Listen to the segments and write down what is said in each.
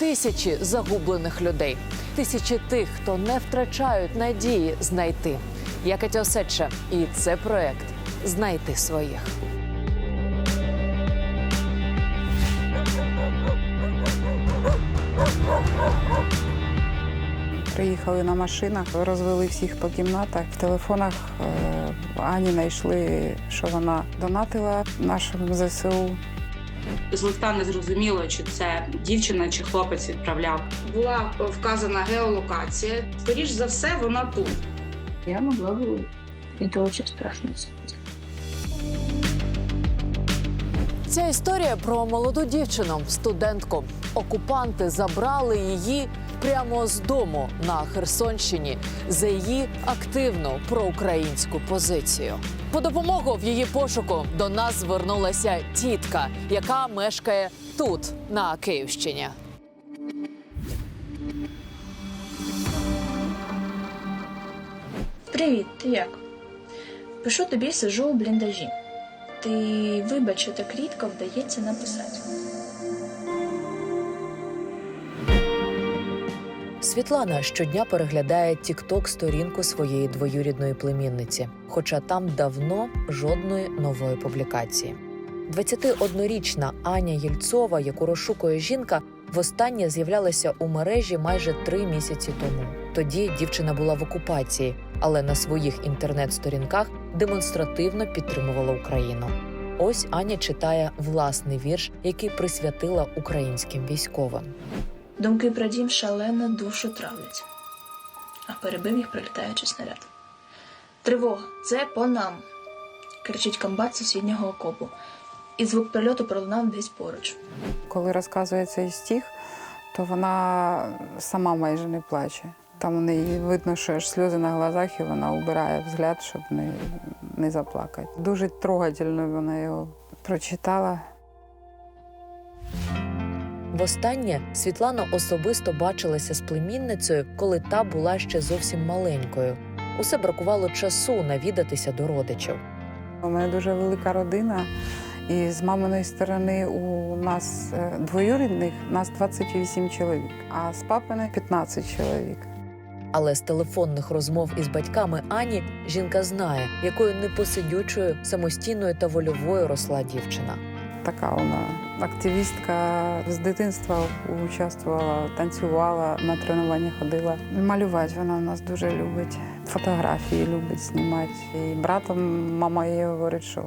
тисячі загублених людей, тисячі тих, хто не втрачають надії знайти. Я Катя Осадча, і це проект Знайти своїх. Приїхали на машинах, розвели всіх по кімнатах. В телефонах е, Ані знайшли, що вона донатила нашим ЗСУ. З листа не зрозуміло, чи це дівчина чи хлопець відправляв. Була вказана геолокація. Скоріш за все, вона тут. Я могла бы і дуже страшно. Ця історія про молоду дівчину, студентку. Окупанти забрали її прямо з дому на Херсонщині за її активну проукраїнську позицію. По допомогу в її пошуку до нас звернулася тітка, яка мешкає тут, на Київщині. Привіт, ти як? Пишу тобі, сижу у бліндажі. Ти вибач, так рідко вдається написати. Світлана щодня переглядає тікток сторінку своєї двоюрідної племінниці, хоча там давно жодної нової публікації. 21-річна Аня Єльцова, яку розшукує жінка, востаннє з'являлася у мережі майже три місяці тому. Тоді дівчина була в окупації, але на своїх інтернет-сторінках демонстративно підтримувала Україну. Ось Аня читає власний вірш, який присвятила українським військовим. Думки про дім шалено душу травлять, а перебив їх прилітаючий снаряд. Тривога, це по нам. кричить комбат сусіднього окопу, і звук прильоту пролунав десь поруч. Коли розказує цей стих, то вона сама майже не плаче. Там у неї видно, що аж сльози на глазах, і вона убирає взгляд, щоб не, не заплакати. Дуже трогательно вона його прочитала. Востаннє Світлана особисто бачилася з племінницею, коли та була ще зовсім маленькою. Усе бракувало часу навідатися до родичів. У мене дуже велика родина, і з маминої сторони у нас е, двоюрідних нас 28 чоловік, а з папиної 15 чоловік. Але з телефонних розмов із батьками Ані жінка знає, якою непосидючою, самостійною та вольовою росла дівчина. Така вона активістка з дитинства участвувала, танцювала, на тренування ходила. Малювати вона нас дуже любить. Фотографії любить знімати. І братом мама її говорить, що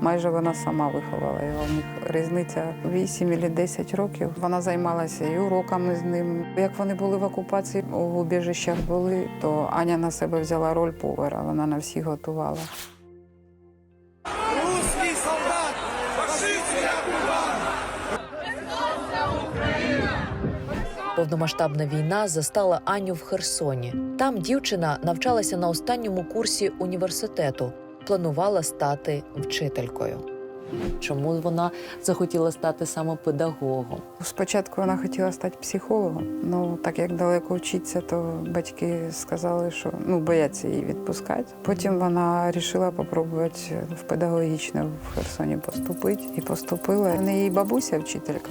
майже вона сама виховала його. У них різниця 8 або 10 років. Вона займалася і уроками з ним. Як вони були в окупації, у убіжищах були, то Аня на себе взяла роль повара. Вона на всіх готувала. Повномасштабна війна застала Аню в Херсоні. Там дівчина навчалася на останньому курсі університету, планувала стати вчителькою. Чому вона захотіла стати саме педагогом? Спочатку вона хотіла стати психологом. Ну так як далеко вчитися, то батьки сказали, що ну бояться її відпускати. Потім вона вирішила спробувати в педагогічне в Херсоні поступити і поступила. В неї бабуся вчителька,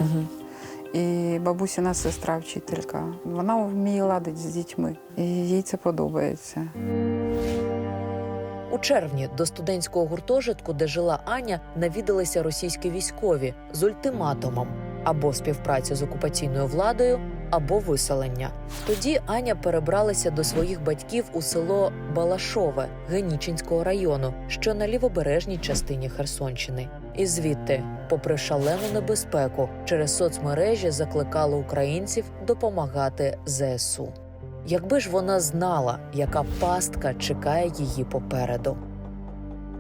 і бабусіна сестра вчителька. Вона вміє ладити з дітьми, і їй це подобається. У червні до студентського гуртожитку, де жила Аня, навідалися російські військові з ультиматумом або співпраця з окупаційною владою, або виселення. Тоді Аня перебралася до своїх батьків у село Балашове Генічинського району, що на лівобережній частині Херсонщини. І звідти, попри шалену небезпеку, через соцмережі закликали українців допомагати ЗСУ. Якби ж вона знала, яка пастка чекає її попереду.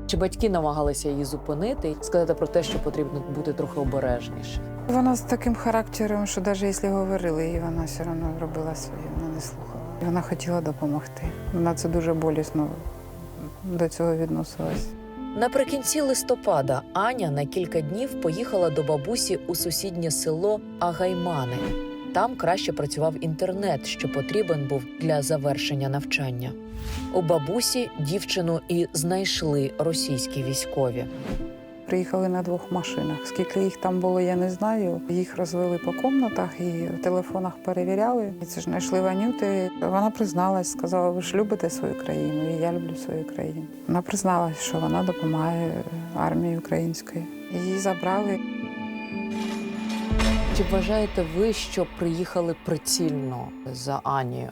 Чи батьки намагалися її зупинити і сказати про те, що потрібно бути трохи обережніше? Вона з таким характером, що навіть якщо говорили, їй вона все одно робила своє, вона не слухала. Вона хотіла допомогти. Вона це дуже болісно до цього відносилась. Наприкінці листопада Аня на кілька днів поїхала до бабусі у сусіднє село Агаймани. Там краще працював інтернет, що потрібен був для завершення навчання. У бабусі дівчину і знайшли російські військові. Приїхали на двох машинах. Скільки їх там було, я не знаю. Їх розвели по комнатах і в телефонах перевіряли. І це ж знайшли Ванюти. Вона призналась, сказала, ви ж любите свою країну, і я люблю свою країну. Вона призналась, що вона допомагає армії української. Її забрали. Чи вважаєте ви, що приїхали прицільно за Анією?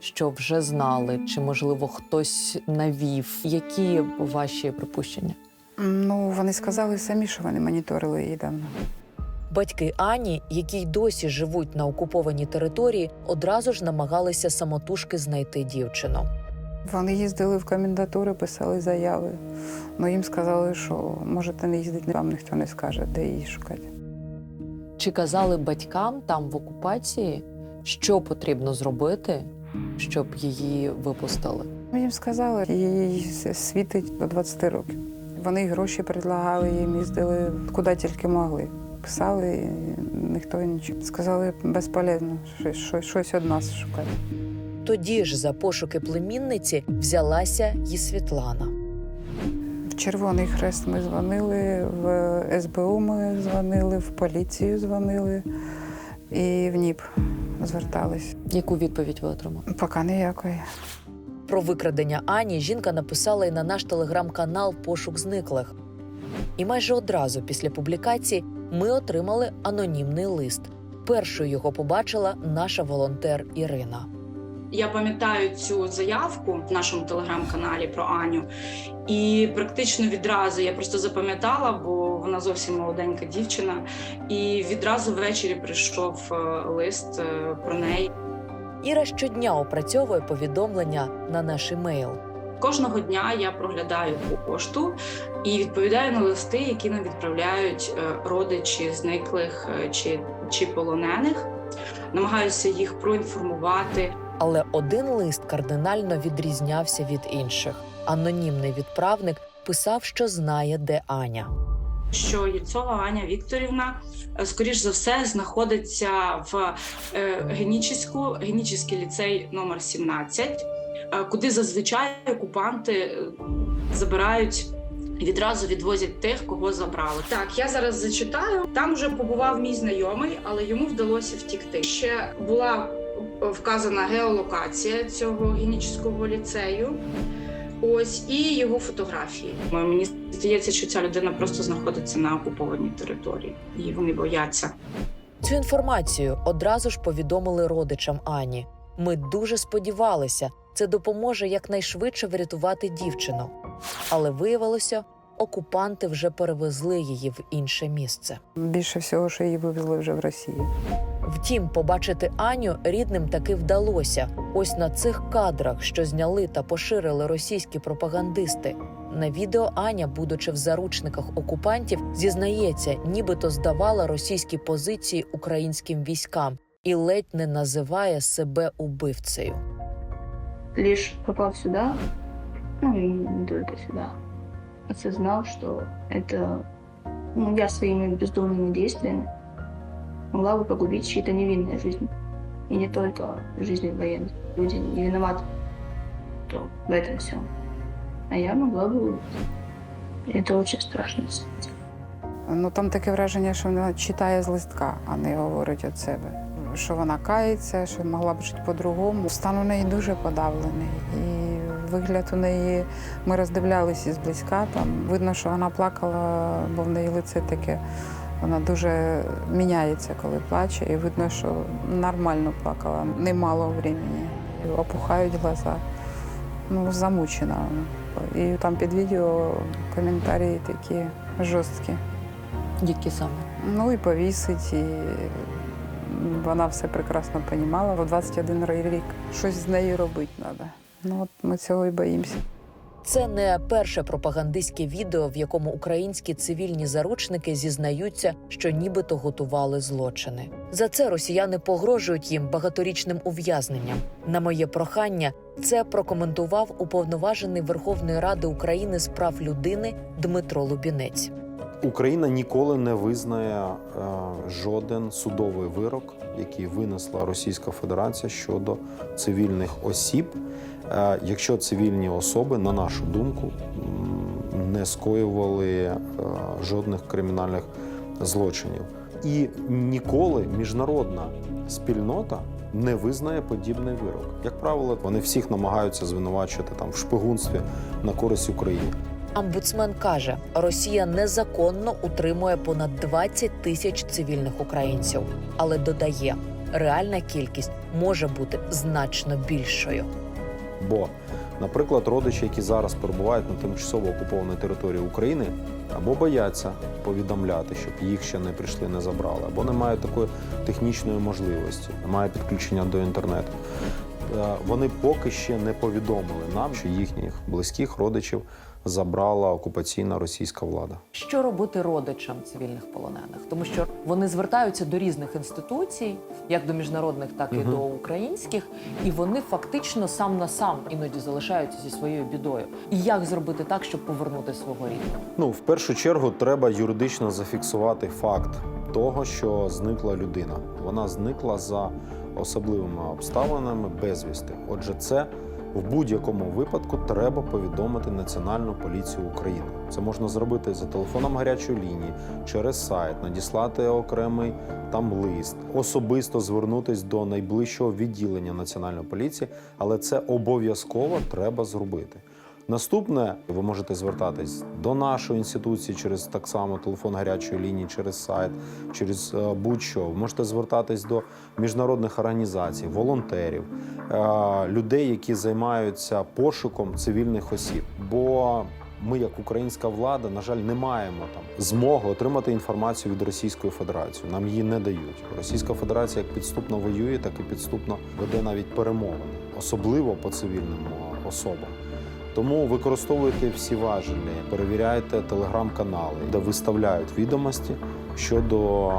Що вже знали, чи можливо хтось навів? Які ваші припущення? Ну, вони сказали самі, що вони моніторили її давно. Батьки Ані, які й досі живуть на окупованій території, одразу ж намагалися самотужки знайти дівчину. Вони їздили в комендатури, писали заяви. Ну їм сказали, що можете не їздити, вам ніхто не скаже, де її шукати. Чи казали батькам там в окупації, що потрібно зробити, щоб її випустили? Ну, Їм сказали, їй світить до 20 років. Вони гроші предлагали, їм їздили куди тільки могли. Писали, і ніхто нічого. Сказали, безполезно, щось, щось, від нас шукати. Тоді ж за пошуки племінниці взялася і Світлана. В Червоний Хрест ми дзвонили, в СБУ ми дзвонили, в поліцію дзвонили і в НІП звертались. Яку відповідь ви отримали? Поки ніякої. Про викрадення Ані жінка написала і на наш телеграм-канал Пошук зниклих. І майже одразу після публікації ми отримали анонімний лист. Першою його побачила наша волонтер Ірина. Я пам'ятаю цю заявку в нашому телеграм-каналі про Аню, і практично відразу я просто запам'ятала, бо вона зовсім молоденька дівчина. І відразу ввечері прийшов е, лист е, про неї. Іра щодня опрацьовує повідомлення на наш емейл. Кожного дня я проглядаю пошту і відповідаю на листи, які нам відправляють е, родичі зниклих е, чи, чи полонених. Намагаюся їх проінформувати. Але один лист кардинально відрізнявся від інших. Анонімний відправник писав, що знає, де Аня. Що Єльцова Аня Вікторівна, е, скоріш за все, знаходиться в е, Генічеську, Генічеський ліцей номер 17, е, куди зазвичай окупанти забирають. Відразу відвозять тих, кого забрали. Так, я зараз зачитаю. Там вже побував мій знайомий, але йому вдалося втікти. Ще була вказана геолокація цього генічеського ліцею. Ось і його фотографії. Мені здається, що ця людина просто знаходиться на окупованій території, і вони бояться. Цю інформацію одразу ж повідомили родичам Ані. Ми дуже сподівалися, це допоможе якнайшвидше врятувати дівчину. Але виявилося, окупанти вже перевезли її в інше місце. Більше всього, що її вивезли вже в Росію. Втім, побачити Аню рідним таки вдалося. Ось на цих кадрах, що зняли та поширили російські пропагандисти. На відео Аня, будучи в заручниках окупантів, зізнається, нібито здавала російські позиції українським військам і ледь не називає себе убивцею. лишь попав сюда, ну и не только сюда, осознал, что это ну, я своими бездумными действиями могла бы погубить чьи-то невинные жизни. И не только жизни военных. Люди не виноваты то в этом всем. А я могла бы убить. И Это очень страшно. на самом деле. Ну там таке враження, що вона читає з листка, а не говорить від себе. Що вона кається, що могла б жити по-другому. Стан у неї дуже подавлений. І вигляд у неї ми роздивлялися зблизька. Там видно, що вона плакала, бо в неї лице таке. Вона дуже міняється, коли плаче, і видно, що нормально плакала, немало времени. Опухають глаза. Ну, замучена. І там під відео коментарі такі жорсткі. Які саме Ну і повісить, і вона все прекрасно розуміла. В 21 рік щось з нею робити треба. Ну от ми цього і боїмося. це не перше пропагандистське відео, в якому українські цивільні заручники зізнаються, що нібито готували злочини. За це росіяни погрожують їм багаторічним ув'язненням. На моє прохання це прокоментував уповноважений Верховної Ради України з прав людини Дмитро Лубінець. Україна ніколи не визнає е, жоден судовий вирок, який винесла Російська Федерація щодо цивільних осіб, якщо цивільні особи, на нашу думку, не скоювали е, жодних кримінальних злочинів. І ніколи міжнародна спільнота не визнає подібний вирок. Як правило, вони всіх намагаються звинувачувати там в шпигунстві на користь Україні. Омбудсмен каже, Росія незаконно утримує понад 20 тисяч цивільних українців, але додає, реальна кількість може бути значно більшою. Бо, наприклад, родичі, які зараз перебувають на тимчасово окупованій території України, або бояться повідомляти, щоб їх ще не прийшли, не забрали, або не мають такої технічної можливості, немає підключення до інтернету. Е, Вони поки ще не повідомили нам, що їхніх близьких родичів забрала окупаційна російська влада. Що робити родичам цивільних полонених? Тому що вони звертаються до різних інституцій, як до міжнародних, так і Мгм. до українських, і вони фактично сам на сам іноді залишаються зі своєю бідою. І як зробити так, щоб повернути свого рідного? Ну, в першу чергу, треба юридично зафіксувати факт того, що зникла людина. Вона зникла за особливими обставинами безвісти. Отже, це в будь-якому випадку треба повідомити Національну поліцію України. Це можна зробити за телефоном гарячої лінії, через сайт, надіслати окремий там лист, особисто звернутись до найближчого відділення Національної поліції, але це обов'язково треба зробити. Наступне, ви можете звертатись до нашої інституції через так само телефон гарячої лінії, через сайт, через е, будь-що. Ви можете звертатись до міжнародних організацій, волонтерів, е, людей, які займаються пошуком цивільних осіб. Бо ми, як українська влада, на жаль, не маємо там змоги отримати інформацію від Російської Федерації. Нам її не дають. Російська Федерація як підступно воює, так і підступно веде навіть перемовини, особливо по цивільним е, особам. Тому використовуйте всі важелі, перевіряйте телеграм-канали, де виставляють відомості щодо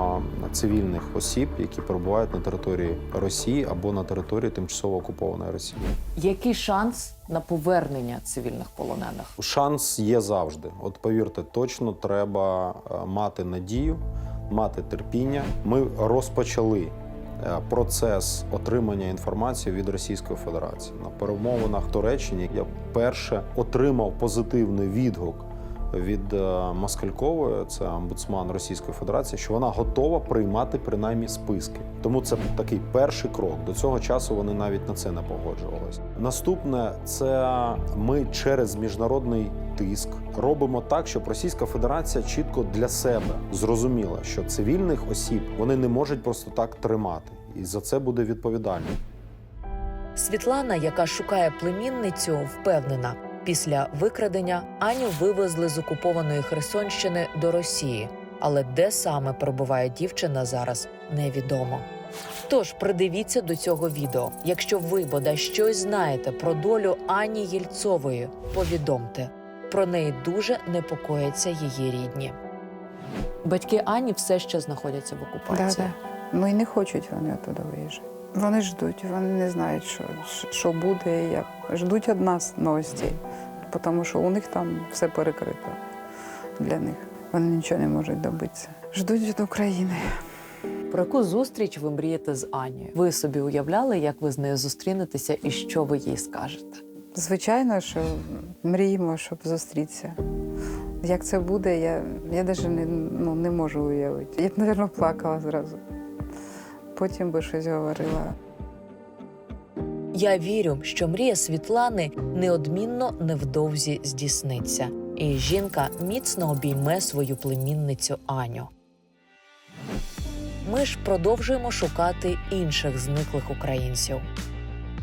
цивільних осіб, які перебувають на території Росії або на території тимчасово окупованої Росії. Який шанс на повернення цивільних полонених? Шанс є завжди. От повірте, точно треба е, мати надію, мати терпіння. Ми розпочали процес отримання інформації від Російської Федерації на перемовинах Туреччині. Я вперше отримав позитивний відгук. Від е, Москалькової, це омбудсман Російської Федерації, що вона готова приймати принаймні списки. Тому це такий перший крок. До цього часу вони навіть на це не погоджувалися. Наступне це ми через міжнародний тиск робимо так, щоб Російська Федерація чітко для себе зрозуміла, що цивільних осіб вони не можуть просто так тримати, і за це буде відповідальність. Світлана, яка шукає племінницю, впевнена, після викрадення Аню вивезли з окупованої Херсонщини до Росії. Але де саме перебуває дівчина зараз, невідомо. Тож придивіться до цього відео. Якщо ви бодай щось знаєте про долю Ані Єльцової, повідомте. Про неї дуже непокояться її рідні. Батьки Ані все ще знаходяться в окупації. да. Ну і не хочуть вони туди виїжджати. Вони ждуть, вони не знають, що, що буде, як. Ждуть від нас новостей, тому що у них там все перекрито для них. Вони нічого не можуть добитися. Ждуть від України. Про яку зустріч ви мрієте з Анією? Ви собі уявляли, як ви з нею зустрінетеся і що ви їй скажете? Звичайно, що мріємо, щоб зустрітися. Як це буде, я, я навіть не, ну, не можу уявити. Я б, мабуть, плакала зразу. Потім би щось говорила. Я вірю, що мрія Світлани неодмінно невдовзі здійсниться, і жінка міцно обійме свою племінницю Аню. Ми ж продовжуємо шукати інших зниклих українців.